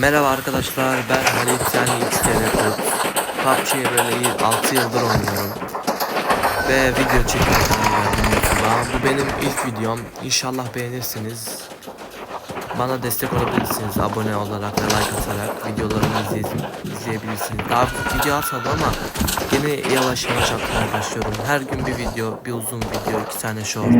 Merhaba arkadaşlar ben Halit yani XTV Kurt. PUBG'ye böyle 6 yıldır oynuyorum. Ve video çekmeye karar verdim YouTube'a. Bu benim ilk videom. İnşallah beğenirsiniz. Bana destek olabilirsiniz abone olarak ve like atarak videolarımı izleyin, izleyebilirsiniz. Daha video atmadım ama yine yavaş yavaş atmaya başlıyorum. Her gün bir video, bir uzun video, iki tane short.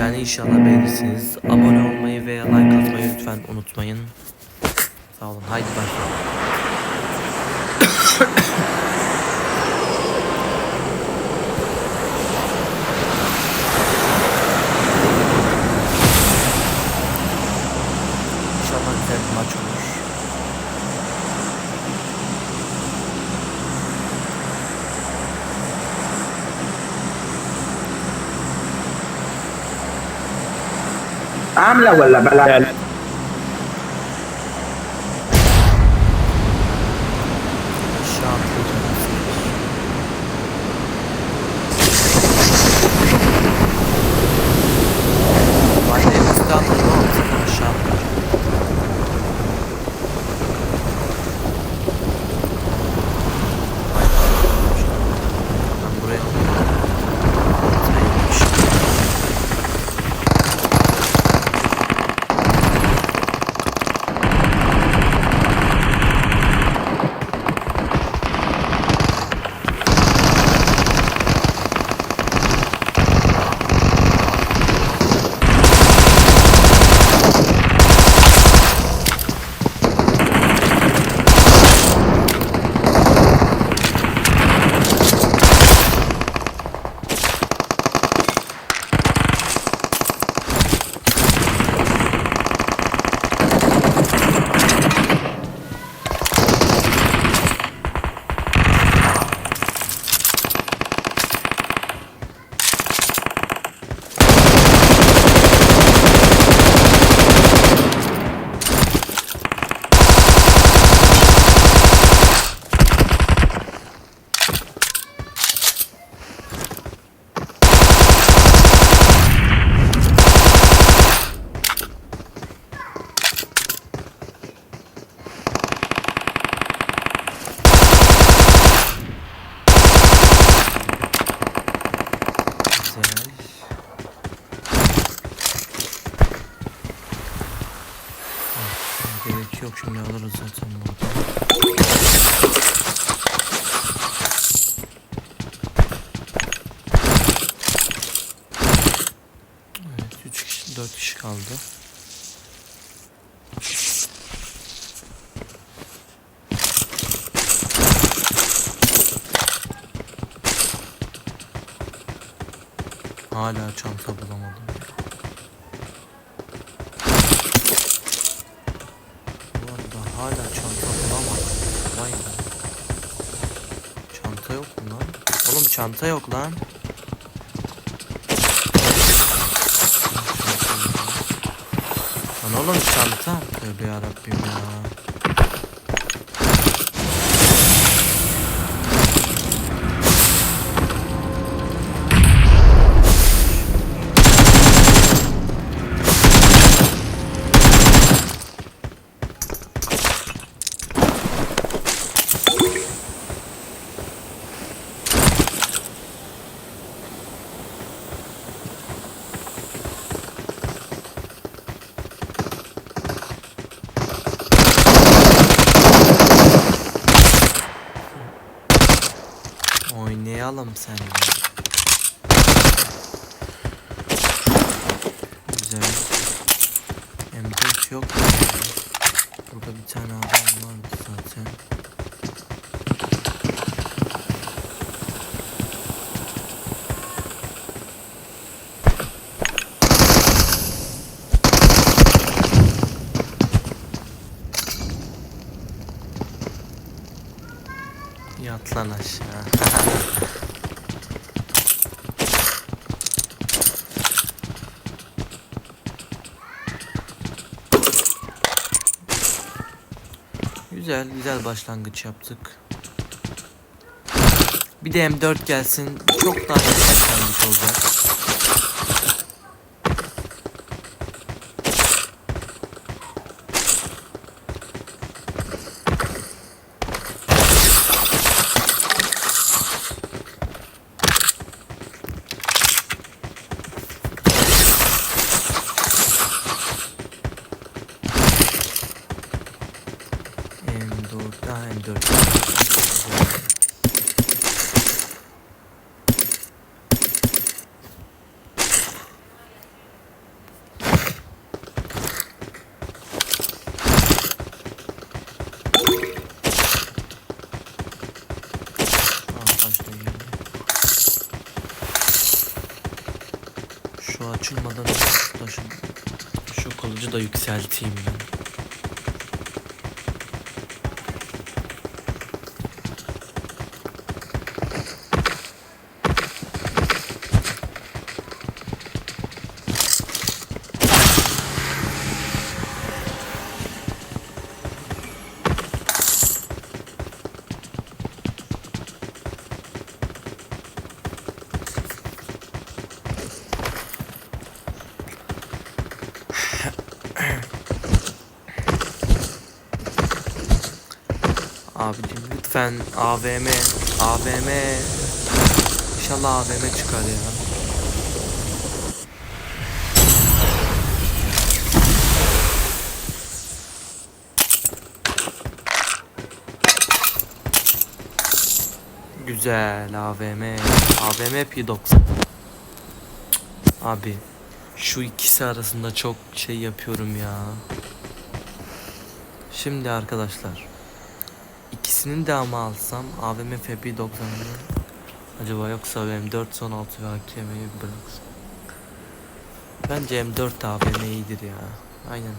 Yani inşallah beğenirsiniz. Abone olmayı ve like atmayı lütfen unutmayın. Sağ olun. Haydi başlayalım. عامله ولا بلا؟ Yok şimdi alırız zaten burada. Evet 3 kişi 4 kişi kaldı. Hala çanta bulamadım. Çanta yok lan. Lan oğlum çanta. Tövbe yarabbim ya. Oynayalım seninle. Güzel. M4 yok. Burada bir tane adam vardı zaten. Yat lan aşağı. Güzel, güzel başlangıç yaptık. Bir de M4 gelsin. Çok daha iyi başlangıç olacak. Daha M4. Aa, taş da geldi. Şu açılmadan şu taşı şu kılıcı da yükselteyim ben. Abicim lütfen AVM AVM İnşallah AVM çıkar ya. Güzel AVM AVM P90 Abi şu ikisi arasında çok şey yapıyorum ya. Şimdi arkadaşlar İkisini de ama alsam AVM FP 90'ını acaba yoksa benim 416 ve AKM'yi bıraksam. Bence M4 AVM iyidir ya. Aynen.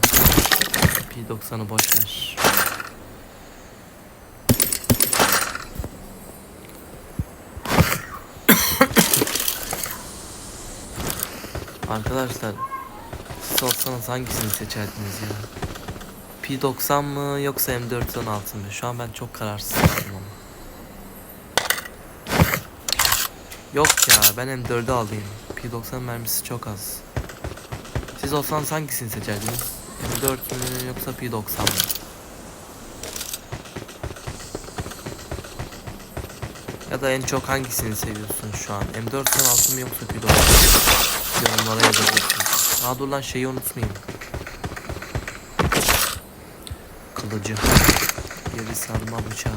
P90'ı boş. Arkadaşlar siz olsanız hangisini seçerdiniz ya? P90 mı yoksa M416 mı? Şu an ben çok kararsız kaldım ama. Yok ya ben M4'ü alayım. P90 mermisi çok az. Siz olsanız hangisini seçerdiniz? M4 mü yoksa P90 mı? Ya da en çok hangisini seviyorsun şu an? M416 mı yoksa P90 mı? Yorumlara yazabilirsiniz. Aa dur lan şeyi unutmayayım. Kılıcı. Geri sarma bıçağı.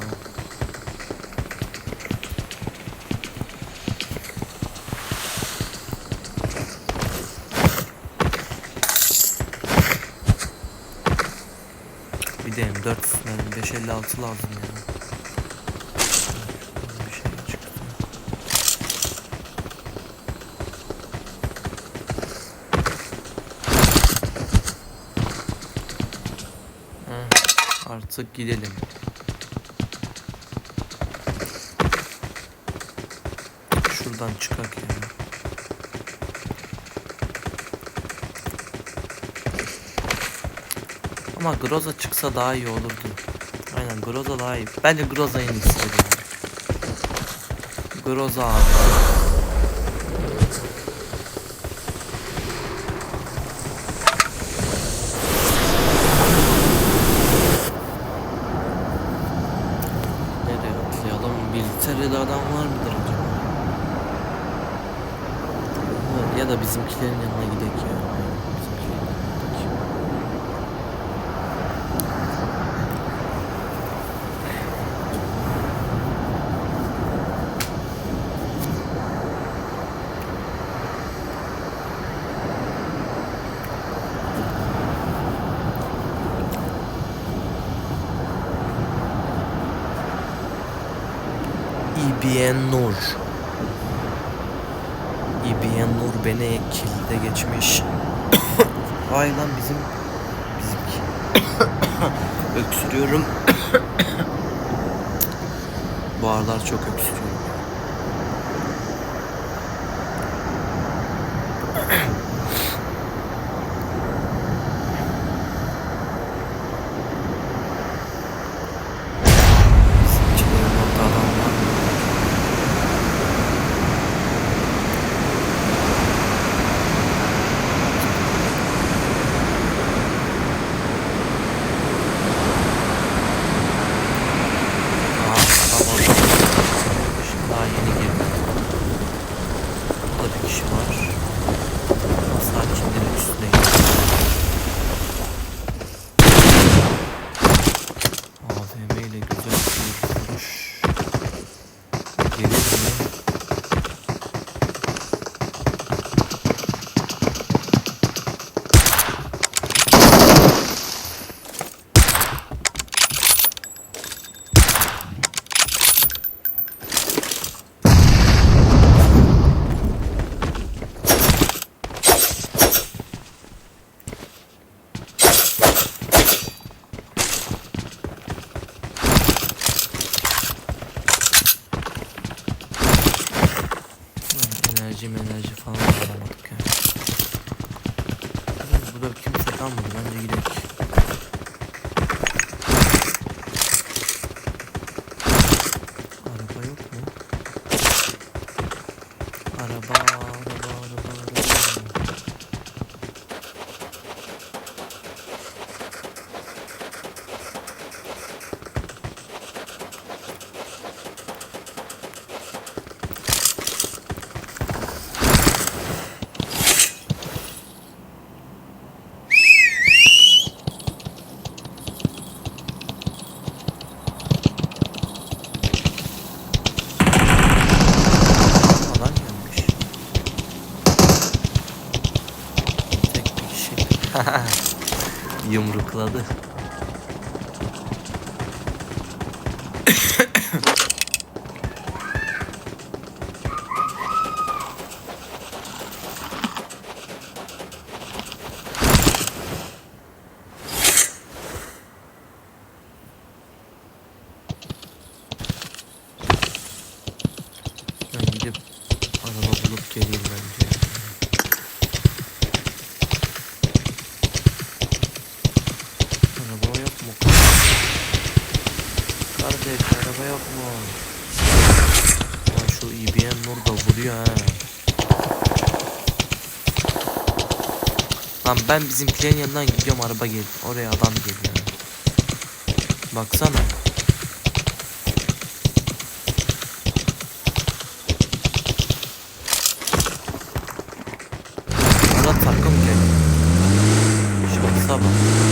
Bir de M4 yani 556 lazım ya. Artık gidelim. Şuradan çıkak ya. Ama Groza çıksa daha iyi olurdu. Aynen Groza daha iyi. Bence Groza en iyisi. ya. Groza abi. Nereye atlayalım? Bilgisayarda adam var mıdır acaba? Ha, Ya da bizimkilerin yanına gidelim ya. İBN Nur. İBN Nur beni kilde geçmiş. Vay lan bizim bizimki. öksürüyorum. Bu aralar çok öksürüyorum. Yumrukladı. Lan ben bizimkilerin yanından gidiyorum araba geliyor. Oraya adam geliyor. Baksana. Burada takım geliyor. Şansa bak.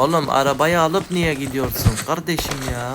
Oğlum arabayı alıp niye gidiyorsun kardeşim ya?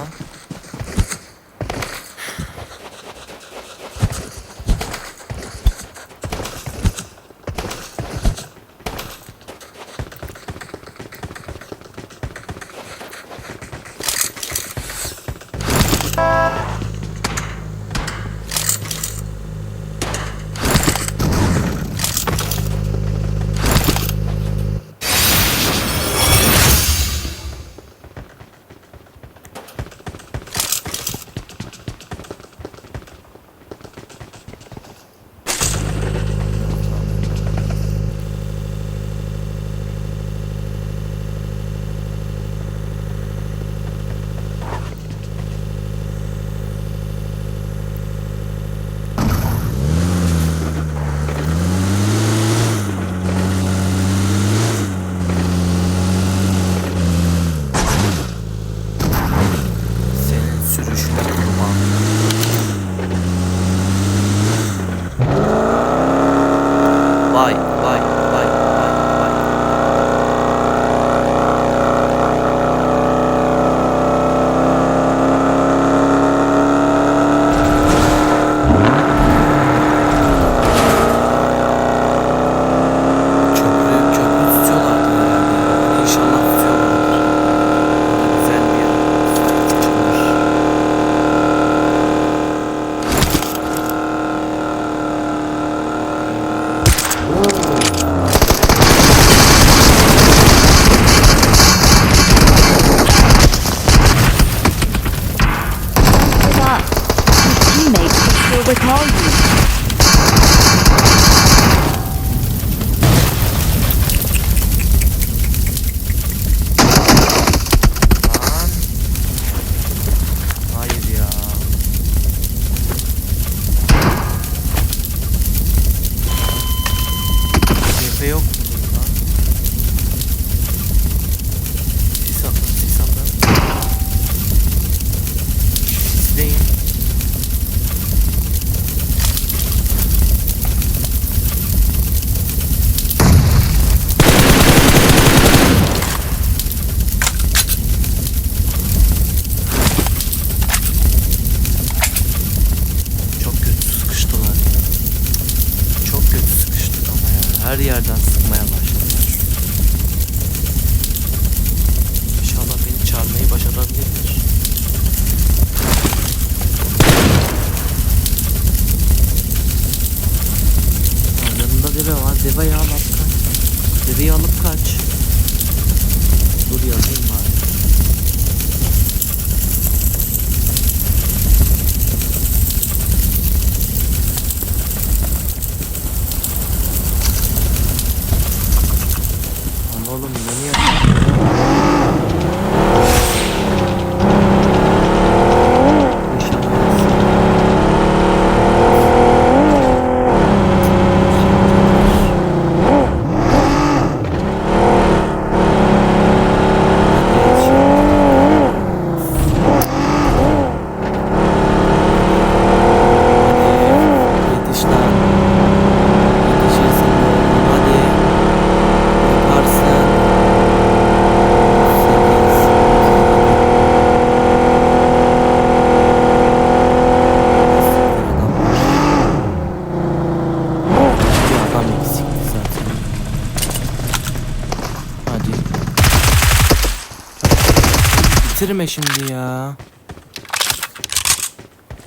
Bitirme şimdi ya.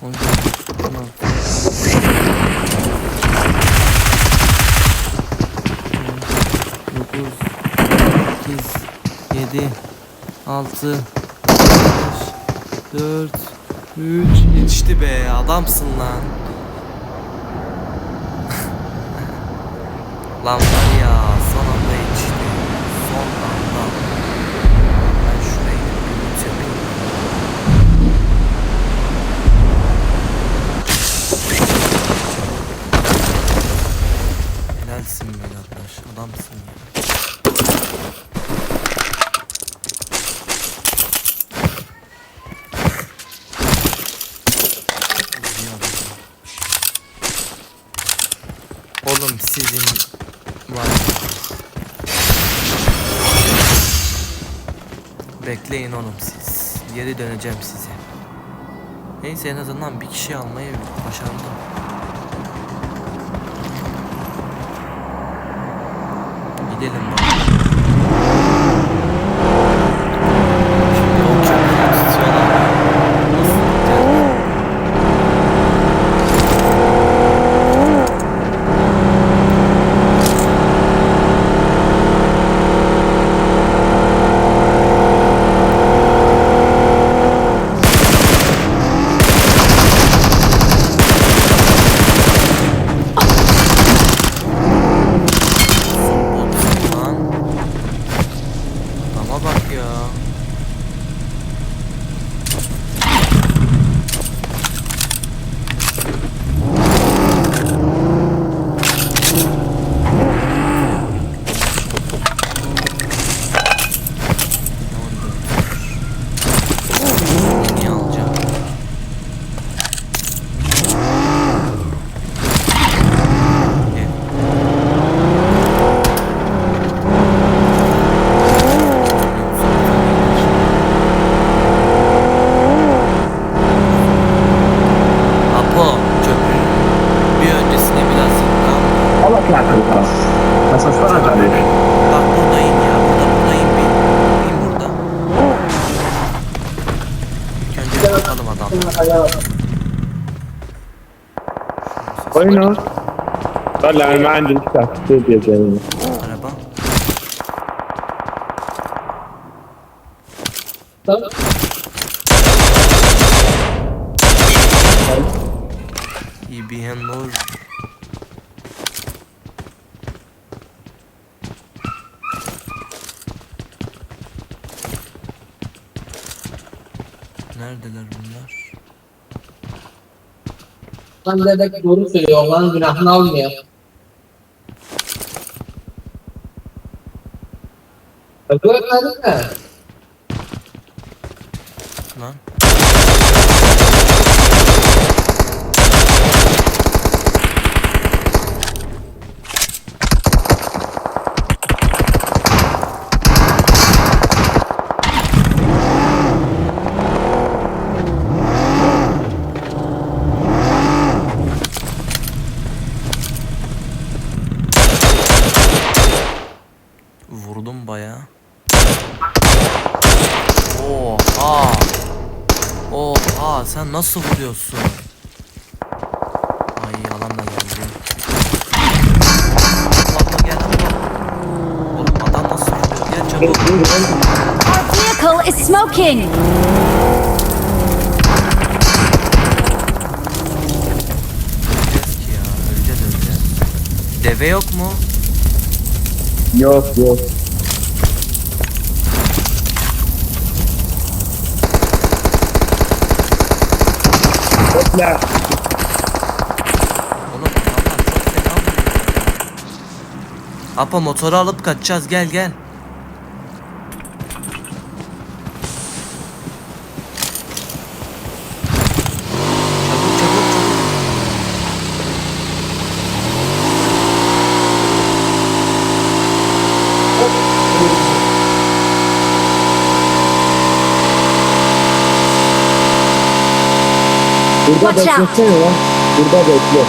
On sekiz, on altı. 9 8 7 6 5 4 3 Yetişti be adamsın lan Lan var ya son anda yetişti Son anda Ben şuraya gidip bir loot yapayım Helalsin be kardeş adamsın ya İyi adam. Oğlum sizin var. Bekleyin oğlum siz. Geri döneceğim size. Neyse en azından bir kişi almayı başardım. Gidelim bakalım. Şimdi o köprüyü tutuyorlar. Nasıl gideceğiz? Botsun lan. Adama bak ya. Niye alacağım? Gel. Apo köprünün bir öncesine biraz daha Allah klarklıkla. Nasıl sana tabii. Bak buradayım ya burada buradayım bin. Bin burada. İlk önce bir bakalım adam. Oyunu. طلع انا ما عندي لسه استوديو جاي Araba. Lan dedek doğru söylüyor. Onların günahını almıyor. Görmedin mi? Lan. Nasıl vuruyorsun? Ay yalan da geldi. Abla gel abla. Oğlum adam nasıl vuruyor? Gel çabuk. vehicle is smoking! Öleceğiz ki ya. Öleceğiz öleceğiz. Deve yok mu? Yok yok. Hopla. Oğlum adamlar çok fena vuruyor. Motoru alıp kaçacağız gel gel. Burada Watch out. beklesene lan. Burada bekle.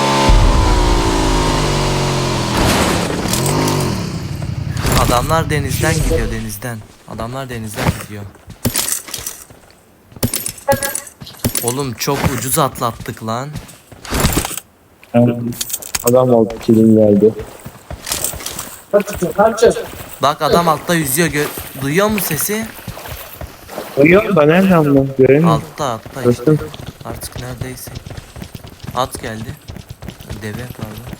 Adamlar denizden gidiyor denizden. Adamlar denizden gidiyor. Oğlum çok ucuz atlattık lan. Adam oldu kilim kaçın. Bak adam altta yüzüyor. Gö- Duyuyor mu sesi? Uyuyor da nereden bu? Göremiyorum. Altta altta işte. Dostum. Artık neredeyse. At geldi. Deve pardon.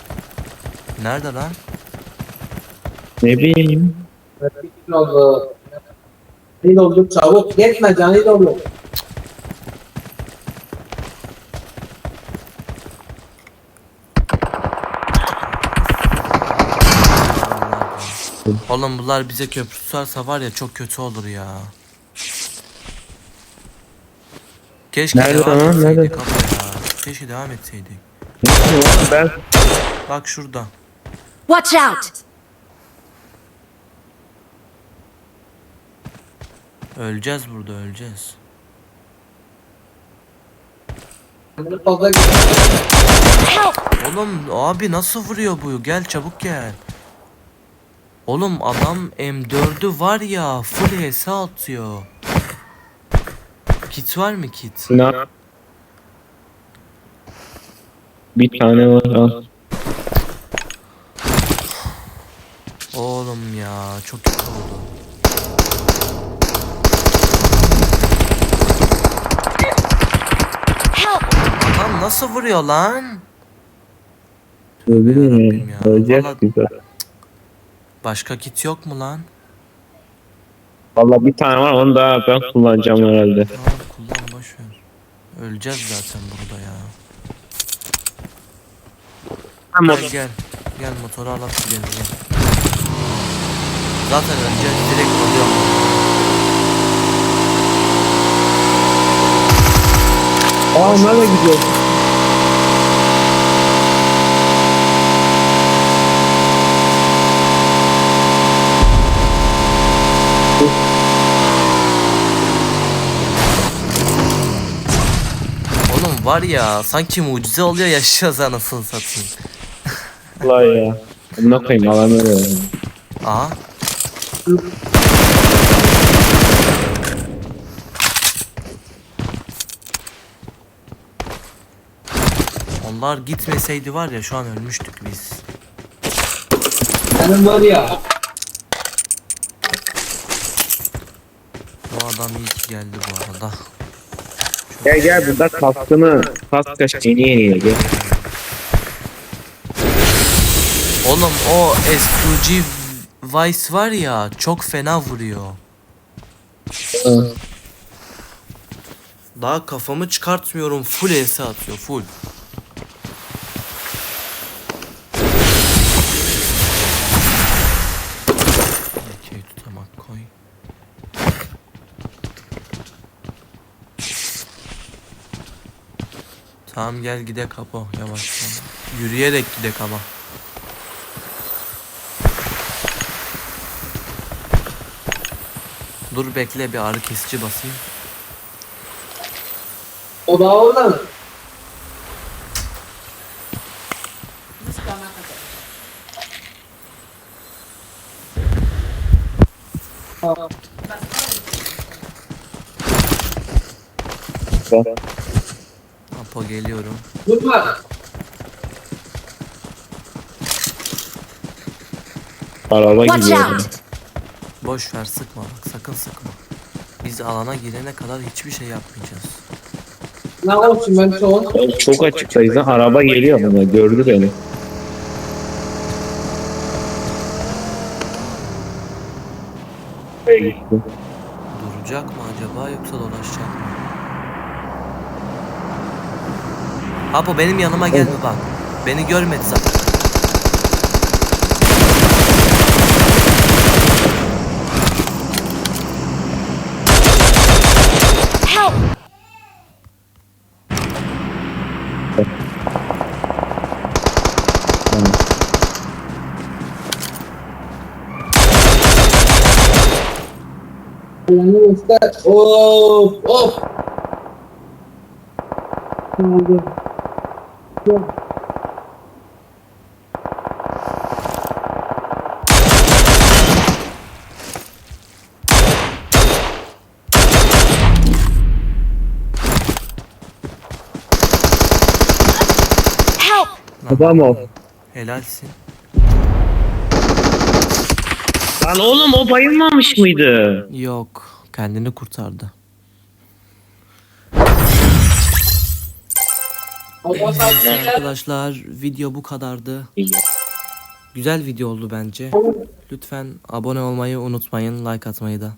Nerede lan? Ne bileyim. Bir oldu. Bir oldu çabuk. Gitme canı dolu. Oğlum bunlar bize köprü tutarsa var ya çok kötü olur ya. Keşke Nerede devam lan, etseydik nerede? ya. Keşke devam etseydik. Ben Bak şurada. Watch out! Öleceğiz burada öleceğiz. Fazla! Oğlum abi nasıl vuruyor bu? Gel çabuk gel. Oğlum adam M4'ü var ya full HS atıyor. Kit var mı kit? Sinan. Bir tane var al. Oğlum ya çok kötü oldu. Lan nasıl vuruyor lan? Ne? ya. Öleceğiz Vallahi- güzel. Başka kit yok mu lan? Valla bir tane var onu da ben kullanacağım herhalde. Tamam kullan boş ver. Öleceğiz zaten burada ya. Gel gel. Gel motoru alıp gidelim gel. Zaten önce direkt oluyor. Aa nereye gidiyor? Oğlum var ya sanki mucize oluyor yaşıyoruz anasını satayım. Valla ya. Amına koyayım alamıyorum. Aha. Onlar gitmeseydi var ya şu an ölmüştük biz. Benim var ya. Bu adam iyi ki geldi bu arada. Gel gel burada kaskını kask yeni yeni gel. Oğlum o SQG Vice var ya çok fena vuruyor. Daha kafamı çıkartmıyorum full S atıyor full. Tamam gel gide kapo yavaş. Yürüyerek gide ama. Dur bekle bir ağrı kesici basayım. O da orada mı? Bak. Apo geliyorum. Durma. Araba Watch gidiyor. out! Boş ver sıkma bak sakın sıkma. biz alana girene kadar hiçbir şey yapmayacağız. Ne olsun ben çoğun. Ya Çok açıktayız lan. Araba geliyor bana. Gördü beni. Duracak mı acaba yoksa dolaşacak mı? Apo benim yanıma gelme bak. Beni görmedi zaten. Help! Of of. Help! Adam o. Helalsin. Lan oğlum o bayılmamış mıydı? Yok. Kendini kurtardı. Arkadaşlar video bu kadardı. Güzel video oldu bence. Lütfen abone olmayı unutmayın. Like atmayı da.